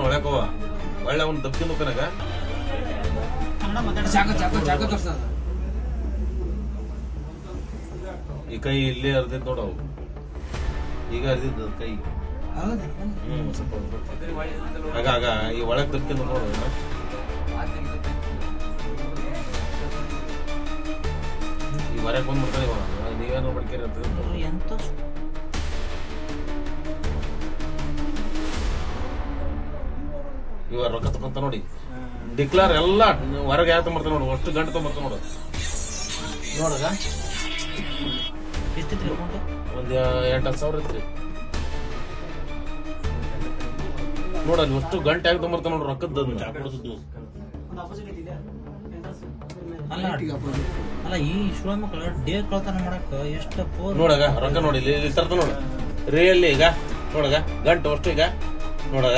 ಒಳಕ್ ಹೋವ ಒಳ್ಳೆ ಅವ್ನು ಜಾಗ ತೋರ್ಸದ ಈ ಕೈ ಇಲ್ಲೇ ಅರ್ದಿದ್ ನೋಡು ಅವು. ಈಗ ಅರ್ದಿದ್ದು ಕೈ. ಹ್ಮ್ ಸ್ವಲ್ಪ. ಆಗ ಆಗ ಈ ಒಳಗ್ ದಬ್ಕೊಂಡ್ ನೋಡು. ಅವ್ನ. ಈ ಹೊರಗ್ ಬಂದ್ಬಿಡ್ತಾನೆ ಇವ ನೀವೇನೋ ಮಾಡ್ಕೇರಿ ಅಂತ ಎಂತ ಇವಾಗ ರೊಕ್ಕ ತಗೊಂತ ನೋಡಿ ಡಿಕ್ಲಾರ್ ಎಲ್ಲ ಹೊರಗೆ ಯಾವ ತೊಂಬರ್ತಾನೆ ನೋಡು ಅಷ್ಟು ಗಂಟೆ ತೊಂಬರ್ತಾನೆ ನೋಡು ನೋಡಗ ಎಷ್ಟಿದ್ರಿ ಅಮೌಂಟ್ ಒಂದ್ ಎಂಟು ಹತ್ತು ಸಾವಿರ ಇತ್ತು ನೋಡ ಅಲ್ಲಿ ಅಷ್ಟು ಗಂಟೆ ಆಗಿ ತೊಂಬರ್ತಾನೆ ನೋಡು ರೊಕ್ಕದ್ದು ಅಲ್ಲ ಅಲ್ಲ ಈ ಸುಳ ಮಕ್ಕಳು ಡೇ ಕಳ್ತನ ಮಾಡಕ್ ಎಷ್ಟು ಪೋರ್ ನೋಡಗ ರೊಕ್ಕ ನೋಡಿ ಇಲ್ಲಿ ಇಲ್ಲಿ ತರ್ತ ನೋಡು. ರಿಯಲ್ಲಿ ಈಗ ನೋಡಗ ಗಂಟು ಅಷ್ಟು ಈಗ ನೋಡಗ.